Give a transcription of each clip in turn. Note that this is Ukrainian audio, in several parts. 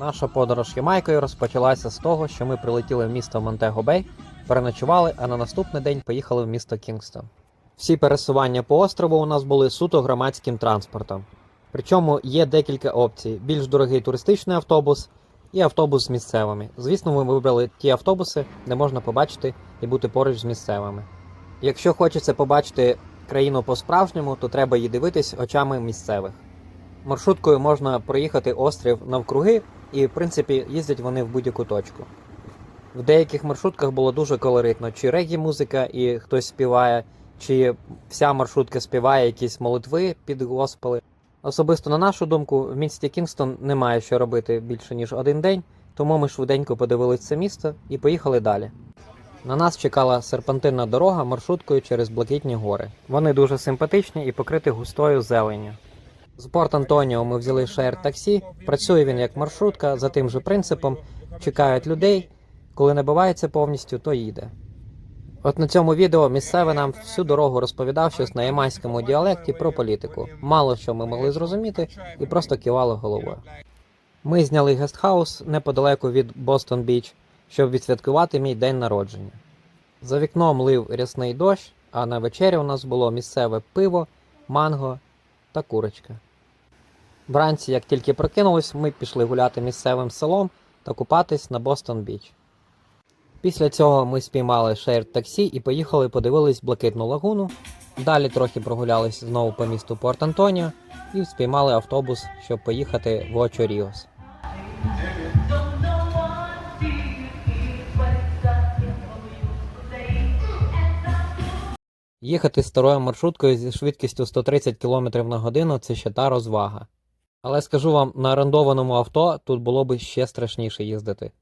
Наша подорож Ямайкою розпочалася з того, що ми прилетіли в місто Монтего Бей, переночували, а на наступний день поїхали в місто Кінгстон. Всі пересування по острову у нас були суто громадським транспортом. Причому є декілька опцій: більш дорогий туристичний автобус і автобус з місцевими. Звісно, ми вибрали ті автобуси, де можна побачити і бути поруч з місцевими. Якщо хочеться побачити країну по-справжньому, то треба її дивитись очами місцевих. Маршруткою можна проїхати острів навкруги, і, в принципі, їздять вони в будь-яку точку. В деяких маршрутках було дуже колоритно, чи регі музика і хтось співає, чи вся маршрутка співає якісь молитви під госпели. Особисто на нашу думку, в місті Кінгстон немає що робити більше ніж один день, тому ми швиденько подивились це місто і поїхали далі. На нас чекала серпантинна дорога маршруткою через блакитні гори. Вони дуже симпатичні і покриті густою зеленню. З Порт Антоніо ми взяли шер таксі. Працює він як маршрутка за тим же принципом. Чекають людей. Коли набивається повністю, то їде. От на цьому відео місцевий нам всю дорогу розповідав щось на ямайському діалекті про політику. Мало що ми могли зрозуміти і просто кивали головою. Ми зняли гестхаус неподалеку від Бостон Біч, щоб відсвяткувати мій день народження. За вікном лив рясний дощ, а на вечері у нас було місцеве пиво, манго та курочка. Вранці, як тільки прокинулись, ми пішли гуляти місцевим селом та купатись на Бостон Біч. Після цього ми спіймали шейр таксі і поїхали подивились блакитну лагуну. Далі трохи прогулялись знову по місту Порт Антоніо і спіймали автобус, щоб поїхати в Очо Ріос. Їхати старою маршруткою зі швидкістю 130 км на годину це ще та розвага. Але скажу вам, на орендованому авто тут було би ще страшніше їздити.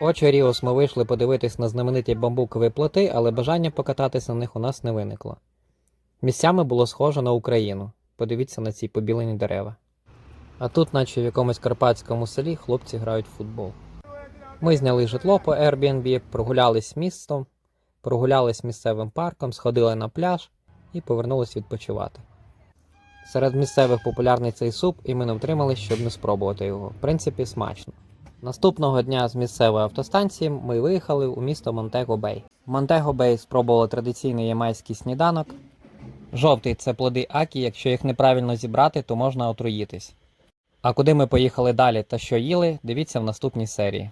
Очі Ріос ми вийшли подивитись на знамениті бамбукові плоти, але бажання покататися на них у нас не виникло. Місцями було схоже на Україну. Подивіться на ці побілені дерева. А тут, наче в якомусь карпатському селі, хлопці грають в футбол. Ми зняли житло по Airbnb, прогулялись містом, прогулялись місцевим парком, сходили на пляж і повернулись відпочивати. Серед місцевих популярний цей суп, і ми не втримались, щоб не спробувати його. В принципі, смачно. Наступного дня з місцевої автостанції ми виїхали у місто Монтего Бей. В Монтего Бей спробували традиційний ямайський сніданок. Жовтий це плоди акі, якщо їх неправильно зібрати, то можна отруїтись. А куди ми поїхали далі та що їли, дивіться в наступній серії.